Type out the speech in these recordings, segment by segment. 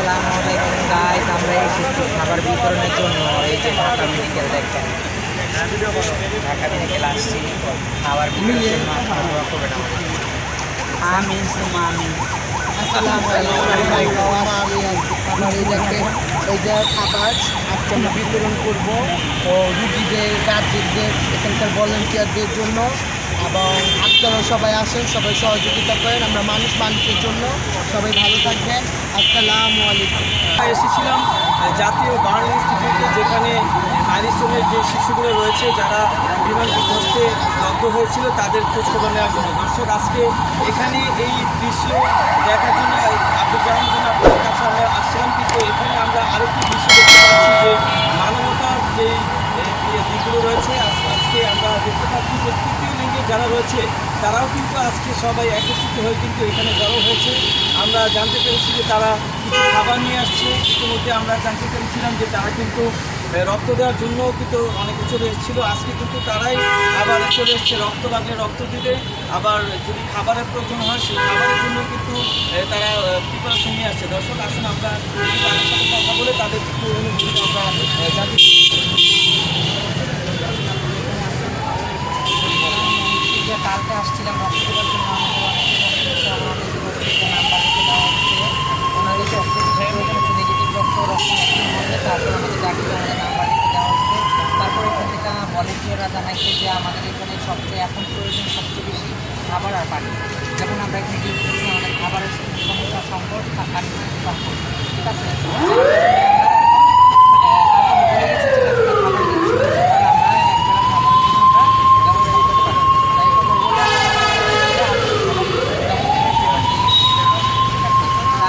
আসসালামু আলাইকুম গাইস আমরা এসেছি খাবার বিতরণের জন্য। এই যে ঢাকা মেডিকেল দেখেন। ঢাকা মেডিকেল আসছি। খাবার বিতরণের জন্য আপনারা দোয়া করবেন আমাদের। আমিন সুমা আমিন আসসালামু আলাইকুম। আমি খাবার এই দেখে এই যে খাবার আজকে আমরা বিতরণ করব। রুগীদের গার্জেনদের এখানকার ভলেন্টিয়ারদের জন্য। এবং আপনারা সবাই আসেন, সবাই সহযোগিতা করেন। আমরা মানুষ মানুষের জন্য সবাই ভালো থাকবেন। আসসালামু আলাইকুম। এসেছিলাম জাতীয় বার্ন ইনস্টিটিউটে, যেখানে মাইলস্টোনের যে শিশুগুলো রয়েছে, যারা বিমান বিধ্বস্তে দগ্ধ হয়েছিল, তাদের খোঁজখবর নেওয়ার জন্য। দর্শক, আজকে এখানে এই দৃশ্য দেখার জন্য আব্দুল জাহান জন্য আপনাদের কাছে আমরা আসছিলাম কিন্তু এখানে আমরা আরেকটি দৃশ্য দেখতে পাচ্ছি যে মানবতার যে দিকগুলো রয়েছে আজ- আজকে আমরা দেখতে পাচ্ছি যে তৃতীয় লিঙ্গে যারা রয়েছে তারাও কিন্তু আজকে সবাই একত্রিত হয়ে কিন্তু এখানে জড়ো হয়েছে। আমরা জানতে পেরেছি যে তারা কিছু খাবার নিয়ে আসছে। ইতিমধ্যে আমরা জানতে পেরেছিলাম যে তারা কিন্তু রক্ত দেওয়ার জন্য কিন্তু অনেকে চলে এসেছিল। আজকে কিন্তু তারাই আবার চলে এসছে রক্ত লাগলে রক্ত দিতে। আবার যদি খাবারের প্রয়োজন হয়, সেই খাবারের জন্য কিন্তু তারা প্রিপারেশন নিয়ে আসছে। দর্শক, আসুন আমরা কথা বলে তাদের একটু অনুভূতি আমরা আহ, জানতে এই যে কালকে আসছিলাম রক্ত দেওয়ার জন্য আমাদের অনেক রক্ত দিতে হয়েছে, আমাদের রক্ত দিতে নাম্বার লিখে দেওয়া হচ্ছে ওনাদের রক্ত হচ্ছে নেগেটিভ রক্ত রক্ত নষ্টের মধ্যে তারপর আমাদের ডাক্তার আমাদের নাম্বার লিখে দেওয়া হচ্ছে তারপর এখান থেকে ভলেন্টিয়াররা জানাইছে যে আমাদের এখানে সবচেয়ে এখন প্রয়োজন সবচেয়ে বেশি খাবার আর পানি। যেমন আমরা এখানে করছি আমাদের খাবারের সমস্যা সংকট আর সম্পর্ক ঠিক আছে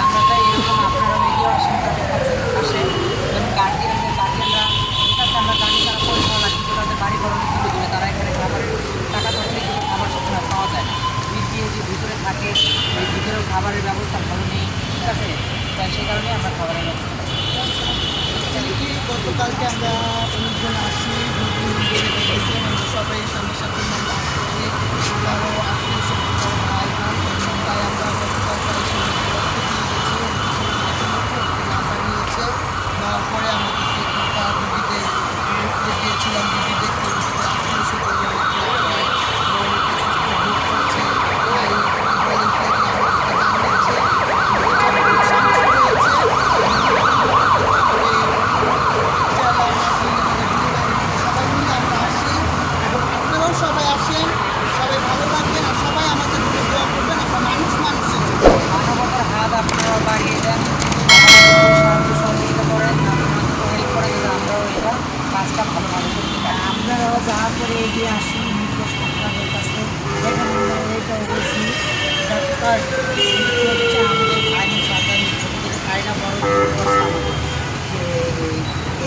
আমরা চাই এরকম আপনারা মিডিয়া আসেন তাদের কাছে আসেন যেমন গার্জিয়ানদের গার্জিয়ানরা ঠিক আছে আমরা জানি তারা পরিষেবা কিন্তু তাদের বাড়ি ঘর অনেক দূরে দূরে তারা এখানে খাবারের টাকা থাকলে কিন্তু খাবার সবসময় পাওয়া যায় না বিল দিয়ে যে ভিতরে থাকে ওই ভিতরেও খাবারের ব্যবস্থা ভালো নেই ঠিক আছে তাই সেই কারণে আমরা খাবারের। কি গতকালকে আমরা অনেকজন আসি সবাই সামনে সাথে আমরা আসছি আমারও আত্মীয় স্বজন ভাই বোন এবং তাই আমরা গতকালকে এসে নাম্বার নিয়েছে নেওয়ার পরে আমাদেরকে এখানকার রুগীদের দেখতে দিয়েছিলাম রুগী দেখতে রুগীদের আত্মীয় স্বজন সুস্থ ভোগ করছে তাই ভলেন্টিয়ার আমাদেরকে জানিয়েছে সবাই মিলে আমরা আসি এবং আপনারাও সবাই আসেন সবাই ভালো থাকবেন আর সবাই আমাদের জন্য দোয়া করবেন আমরা মানুষ মানুষের জন্য মানবতার হাত আপনারা বাড়িয়ে দেন আমাদের সাহায্য সহযোগিতা করেন আপনারা হেল্প করেন যাতে আমরাও এটা কাজটা ভালোভাবে করতে পারি করে এগিয়ে আসুন নির্দোষ আপনাদের কাছে। যেখানে এইটাও বলছি ডাক্তার হচ্ছে আমাদের আইন সরকারি আইনা বড়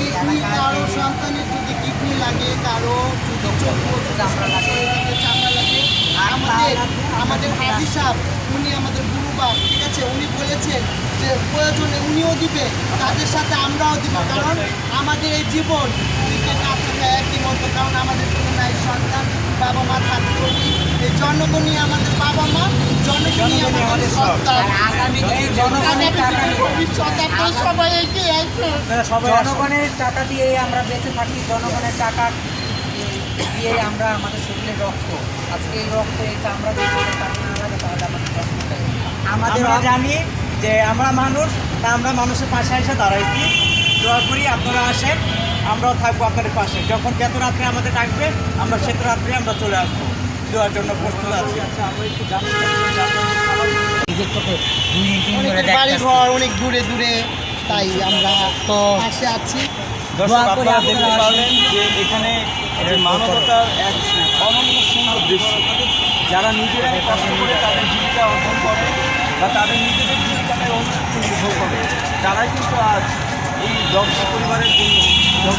এই কারও সন্তানের যদি কিডনি লাগে কারও চামড়া লাগে। চামড়া লাগে। আমাদের আমাদের হাজি সাহেব উনি আমাদের গুরু বাপ ঠিক আছে? উনি বলেছেন যে প্রয়োজনে উনিও দিবে তাদের সাথে আমরাও দিব। কারণ আমাদের এই জীবন না একই মতো কারণ আমাদের কোনো নাই সন্তান বাবা মা থাকতেই এই জনগণই আমাদের বাবা মা জনগণই আমাদের সন্তান। আগামী জনগণের টাকা নিয়ে। সবাই এগিয়ে আসুন। জনগণের টাকা দিয়েই আমরা বেঁচে থাকি জনগণের টাকা দিয়েই আমরা আমাদের শরীরের রক্ত। আজকে এই রক্ত এই চামড়া দিয়ে আমাদের জানি যে আমরা মানুষ তা আমরা মানুষের পাশে এসে দাঁড়াইছি। দোয়া করি আপনারা আসেন। আমরাও থাকব আপনাদের পাশে। যখন যত রাত্রে আমাদের ডাকবে আমরা সেত রাত্রে আমরা চলে আসব। দেওয়ার জন্য প্রস্তুত আছি। বাড়ি ঘর অনেক দূরে দূরে তাই আমরা তো পাশে আছি। আপনারা দেখতে পারলেন যে এখানে মানবতার এক অনন্য সুন্দর দৃশ্য। যারা নিজেরাই কষ্ট করে তাদের জীবিকা অর্জন করে বা তাদের নিজেদের জীবিকাটাই অনুষ্ঠিত করে তারাই কিন্তু আজ এই দগ্ধ পরিবারের জন্য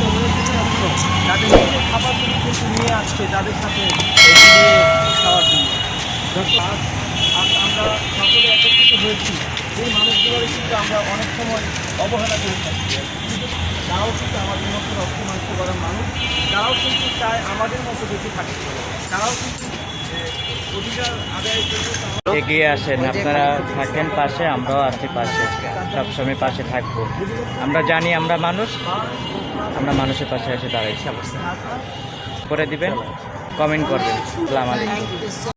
পরিবারের জন্য তাদের নিজের খাবারগুলো কিন্তু নিয়ে আসছে তাদের সাথে খাওয়ার জন্য। আজ আজ আমরা সকলে একত্রিত হয়েছি। এই মানুষগুলোরই কিন্তু আমরা অনেক সময় অবহেলা করে থাকি। তারাও কিন্তু আমাদের মতো রক্ত মাংস মানুষ। তারাও কিন্তু চায় আমাদের মতো বেঁচে থাকে তারাও কিন্তু এগিয়ে আসেন আপনারা থাকেন পাশে আমরাও আছি পাশে সবসময় পাশে থাকব। আমরা জানি আমরা মানুষ আমরা মানুষের পাশে এসে দাঁড়াইছি। করে দিবেন কমেন্ট করবেন। আসসালামু আলাইকুম।